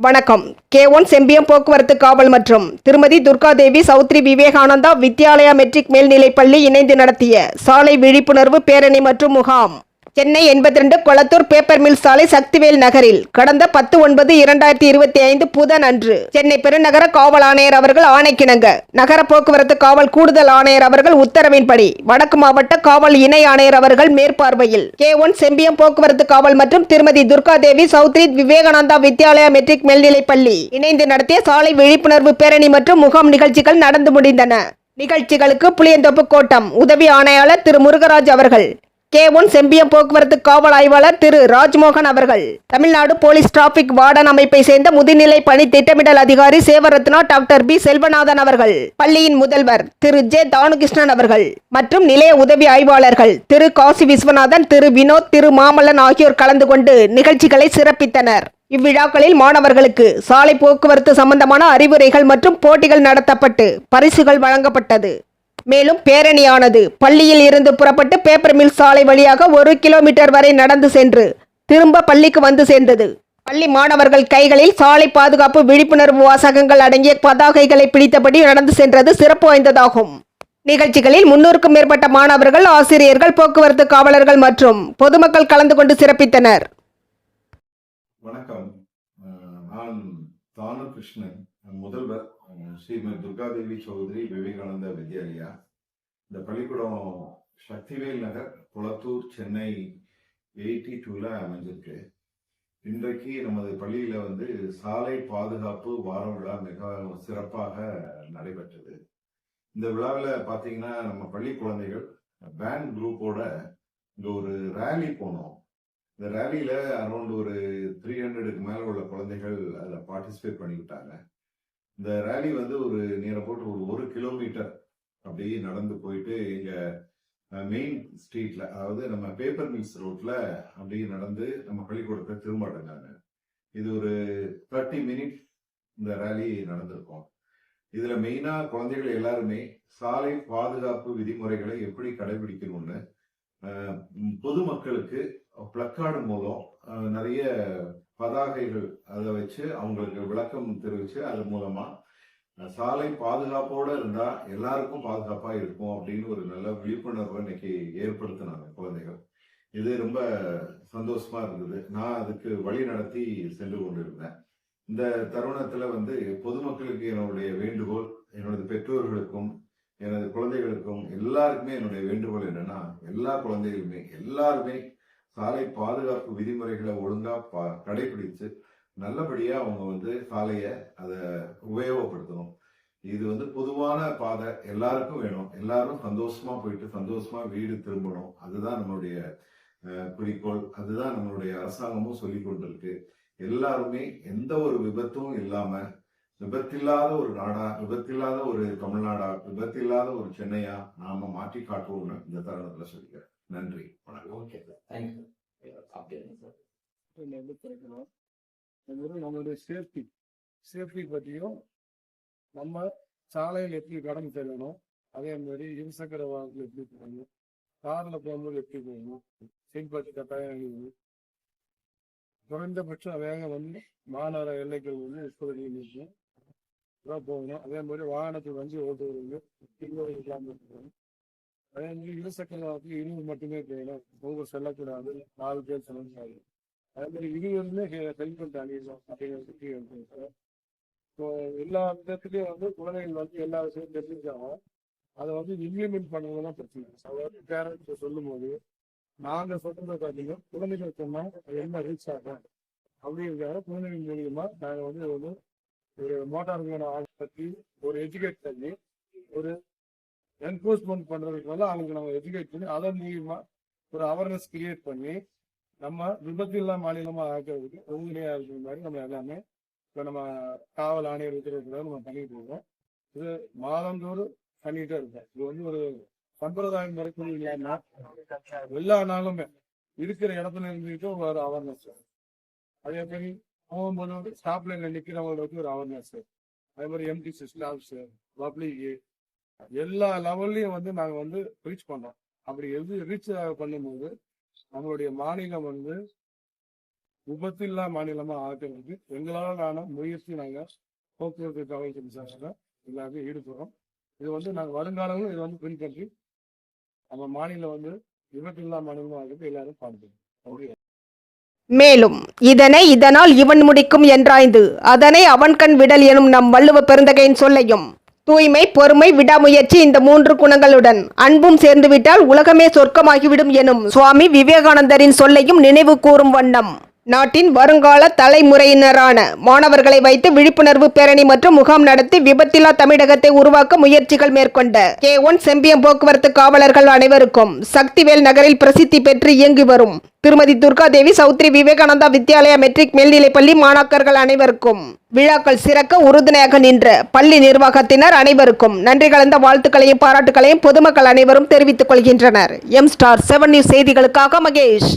வணக்கம். K one Sembiyam போக்குவரத்து காவல் மற்றும் திருமதி துர்காதேவி சௌத்ரி விவேகானந்தா வித்யாலயா மெட்ரிக் மேல்நிலைப்பள்ளி இணைந்து நடத்திய சாலை விழிப்புணர்வு பேரணி மற்றும் முகாம். சென்னை எண்பத்தி ரெண்டு கொளத்தூர் பேப்பர் மில் சாலை சக்திவேல் நகரில் கடந்த பத்து ஒன்பது இரண்டாயிரத்தி இருபத்தி ஐந்து புதன் அன்று சென்னை பெருநகர காவல் ஆணையர் அவர்கள் ஆணைக்கிணங்க. நகர போக்குவரத்து காவல் கூடுதல் ஆணையர் அவர்கள் உத்தரவின்படி வடக்கு மாவட்ட காவல் இணை ஆணையர் அவர்கள் மேற்பார்வையில் கே ஒன் செம்பியம் போக்குவரத்து காவல் மற்றும் திருமதி துர்காதேவி சௌத்ரி விவேகானந்தா வித்யாலயா மெட்ரிக் மேல்நிலைப் பள்ளி இணைந்து நடத்திய சாலை விழிப்புணர்வு பேரணி மற்றும் முகாம் நிகழ்ச்சிகள் நடந்து முடிந்தன. நிகழ்ச்சிகளுக்கு புளியந்தோப்பு கோட்டம் உதவி ஆணையாளர் திரு முருகராஜ் அவர்கள் கே ஒன் செம்பியம் போக்குவரத்து காவல் ஆய்வாளர் திரு ராஜ்மோகன் அவர்கள். தமிழ்நாடு போலீஸ் டிராபிக் வார்டன் அமைப்பை சேர்ந்த முதுநிலை பணி திட்டமிடல் அதிகாரி சேவரத்னா டாக்டர் பி செல்வநாதன் அவர்கள். பள்ளியின் முதல்வர் திரு ஜே தானுகிருஷ்ணன் அவர்கள். மற்றும் நிலைய உதவி ஆய்வாளர்கள் திரு காசி விஸ்வநாதன் திரு வினோத் திரு மாமல்லன் ஆகியோர் கலந்து கொண்டு நிகழ்ச்சிகளை சிறப்பித்தனர். இவ்விழாக்களில் மாணவர்களுக்கு சாலை போக்குவரத்து சம்பந்தமான அறிவுரைகள் மற்றும் போட்டிகள் நடத்தப்பட்டு பரிசுகள் வழங்கப்பட்டது. மேலும் பேரணியானது. பள்ளியில் இருந்து புறப்பட்டு பேப்பர் மில் சாலை வழியாக ஒரு கிலோமீட்டர் வரை நடந்து சென்று திரும்ப பள்ளிக்கு வந்து சேர்ந்தது. பள்ளி மாணவர்கள் கைகளில் சாலை பாதுகாப்பு விழிப்புணர்வு வாசகங்கள் அடங்கிய பதாகைகளை பிடித்தபடி நடந்து சென்றது சிறப்பு வாய்ந்ததாகும். நிகழ்ச்சிகளில் முன்னூறுக்கும் மேற்பட்ட மாணவர்கள் ஆசிரியர்கள் போக்குவரத்து காவலர்கள் மற்றும் பொதுமக்கள் கலந்து கொண்டு சிறப்பித்தனர். வணக்கம். நான் தானு கிருஷ்ணன் முதல்வர். ஸ்ரீமத் துர்காதேவி சௌத்ரி விவேகானந்தா வித்யாலயா இந்த பள்ளிக்கூடம் சக்திவேல் நகர் குளத்தூர் சென்னை எயிட்டி டூல அமைஞ்சிருக்கு. இன்றைக்கு நமது பள்ளியில வந்து சாலை பாதுகாப்பு வார விழா மிக சிறப்பாக நடைபெற்றது. இந்த விழாவில் பார்த்தீங்கன்னா நம்ம பள்ளி குழந்தைகள் பேண்ட் குரூப்போட இங்கே ஒரு ரேலி போனோம். இந்த ரேலியில அரௌண்ட் ஒரு த்ரீ ஹண்ட்ரடுக்கு மேல உள்ள குழந்தைகள் அதில் பார்ட்டிசிபேட் பண்ணிக்கிட்டாங்க. இந்த ரேலி வந்து ஒரு நேரம் போட்டு ஒரு ஒரு கிலோமீட்டர் அப்படியே நடந்து போயிட்டு எங்க மெயின் ஸ்ட்ரீட்ல அதாவது நம்ம பேப்பர் மில்ஸ் ரோட்ல அப்படியே நடந்து நம்ம பள்ளிக்கூடத்தை திரும்ப அடைஞ்சாங்க இது ஒரு தேர்ட்டி மினிட் இந்த ரேலி நடந்திருக்கும். இதுல மெயினா குழந்தைகள் எல்லாருமே சாலை பாதுகாப்பு விதிமுறைகளை எப்படி கடைபிடிக்கணும்னு பொதுமக்களுக்கு பிளக்கார்டு மூலம் நிறைய பதாகைகள் அதை வச்சு அவங்களுக்கு விளக்கம் தெரிவிச்சு அது மூலமா சாலை பாதுகாப்போட இருந்தா எல்லாருக்கும் பாதுகாப்பா இருக்கும் அப்படின்னு ஒரு நல்ல விழிப்புணர்வை இன்னைக்கு ஏற்படுத்தினாங்க குழந்தைகள். இது ரொம்ப சந்தோஷமா இருந்தது. நான் அதுக்கு வழி நடத்தி சென்று கொண்டிருந்தேன். இந்த தருணத்துல வந்து பொதுமக்களுக்கு என்னுடைய வேண்டுகோள் என்னோட பெற்றோர்களுக்கும் எனது குழந்தைகளுக்கும் எல்லாருக்குமே என்னுடைய வேண்டுகோள் என்னன்னா எல்லா குழந்தைகளுமே எல்லாருமே சாலை பாதுகாப்பு விதிமுறைகளை ஒழுங்காக பா- கடைபிடித்து நல்லபடியாக அவங்க வந்து சாலையை அதை உபயோகப்படுத்தணும். இது வந்து பொதுவான பாதை. எல்லாருக்கும் வேணும். எல்லாரும் சந்தோஷமா போயிட்டு சந்தோஷமா வீடு திரும்பணும். அதுதான் நம்மளுடைய குறிக்கோள். அதுதான் நம்மளுடைய அரசாங்கமும் சொல்லி கொண்டிருக்கு. எல்லாருமே எந்த ஒரு விபத்தும் இல்லாம விபத்தில்லாத ஒரு நாடா விபத்தில்லாத ஒரு தமிழ்நாடா விபத்தில்லாத ஒரு சென்னையா நாம மாற்றி காட்டுவோம்னு இந்த தருணத்துல சொல்லிக்கிறேன். நன்றி. வணக்கம். ஓகே சார் தேங்க்யூ வந்து அது வந்து நம்மளுடைய சேஃப்டி சேஃப்டி பற்றியும் நம்ம சாலையில் எப்படி கடந்து செல்லணும் அதே மாதிரி இருசக்கர வாகனத்தில் எப்படி போகணும் காரில் போகும்போது எப்படி போகணும் சீட் பற்றி கட்டாயம் அணியணும். குறைந்தபட்ச வேகம் வந்து மாநகர எல்லைகள் வந்து முப்பது நிமிஷம் தான் போகணும். அதே மாதிரி வாகனத்தில் வண்டி ஓட்டுறவங்க இருபது கிலோமீட்டர் போகணும் அதே மாதிரி இருசக்கர வாகனத்தில் இருபது மட்டுமே போகணும் போக செல்லக்கூடாது நாலு பேர் செல்லக்கூடாது. அதே மாதிரி இருவருமே ஹெல்மெட் அணியணும் அப்படிங்கிறது ஸோ எல்லா விதத்துலையும் வந்து குழந்தைகள் வந்து எல்லா விஷயமும் தெரிஞ்சுக்காங்க அதை வந்து இம்ப்ளிமெண்ட் பண்ணுறது தான் பிரச்சனை. அதாவது பேரண்ட்ஸ் சொல்லும்போது நாங்கள் சொல்றதை பார்த்தீங்கன்னா குழந்தைகள் சொன்னால் அது என்ன ரீச் ஆகும்? அப்படிங்கிறத குழந்தைகள் மூலியமாக நாங்கள் வந்து ஒரு மோட்டார் வாகன ஆள் பற்றி ஒரு எஜுகேட் பண்ணி ஒரு என்ஃபோர்ஸ்மெண்ட் பண்றதுக்கு வந்து அவங்களுக்கு நம்ம எஜுகேட் பண்ணி அதன் மூலியமா ஒரு அவேர்னஸ் கிரியேட் பண்ணி நம்ம விபத்தில்லா மாநிலமா ஆக்கிறதுக்கு உண்மையா இருக்கிற மாதிரி நம்ம எல்லாமே இப்போ நம்ம காவல் ஆணையர் உத்தரவுல நம்ம பண்ணிட்டு இருக்கோம். இது மாதந்தோறும் பண்ணிட்டே இருக்கோம். இது வந்து ஒரு சம்பிரதாயம் வரைக்கும் இல்லைன்னா எல்லா நாளுமே இருக்கிற இடத்துல இருந்துட்டு ஒரு அவேர்னஸ் அதே மாதிரி போகும்போது வந்து ஸ்டாப் லைன்ல நிக்கிறவங்களுக்கு ஒரு அவேர்னஸ் அதே மாதிரி எம்டி ஸ்டாஃப்ஸ் பப்ளிக் எல்லா லெவல்லையும் வந்து நாங்க வந்து ரீச் பண்றோம் அப்படி எது ரீச் பண்ணும்போது நம்மளுடைய மாநிலம் வந்து விபத்தில்லா மாநிலமா ஆக்குறதுக்கு எங்களாலான முயற்சி நாங்க போக்குவரத்து காவல்துறை சார்பாக எல்லாருமே ஈடுபடுறோம். இது வந்து நாங்க வருங்காலங்களும் இது வந்து பின்பற்றி நம்ம மாநிலம் வந்து விபத்தில்லா மாநிலமா ஆகிறது எல்லாரும் பார்க்கணும் மேலும் இதனை இதனால் இவன் முடிக்கும் என்றாய்ந்து அதனை அவன் கண் விடல் எனும் நம் வள்ளுவ பெருந்தகையின் சொல்லையும் தூய்மை பொறுமை விடாமுயற்சி இந்த மூன்று குணங்களுடன். அன்பும் சேர்ந்துவிட்டால் உலகமே சொர்க்கமாகிவிடும் எனும் சுவாமி விவேகானந்தரின் சொல்லையும் நினைவு கூறும் வண்ணம். நாட்டின் வருங்கால தலைமுறையினரான மாணவர்களை வைத்து விழிப்புணர்வு பேரணி மற்றும் முகாம் நடத்தி விபத்தில்லா தமிழகத்தை உருவாக்க முயற்சிகள் மேற்கொண்ட கே ஒன் செம்பியம் போக்குவரத்து காவலர்கள் அனைவருக்கும் சக்திவேல் நகரில் பிரசித்தி பெற்று இயங்கி வரும் திருமதி துர்காதேவி சௌத்ரி விவேகானந்தா வித்யாலயா மெட்ரிக் மேல்நிலைப்பள்ளி மாணாக்கர்கள் அனைவருக்கும் விழாக்கள் சிறக்க உறுதுணையாக நின்ற பள்ளி நிர்வாகத்தினர் அனைவருக்கும் நன்றி கலந்த வாழ்த்துக்களையும் பாராட்டுகளையும் பொதுமக்கள் அனைவரும் தெரிவித்துக் கொள்கின்றனர். எம் ஸ்டார் செவன் நியூஸ் செய்திகளுக்காக மகேஷ்.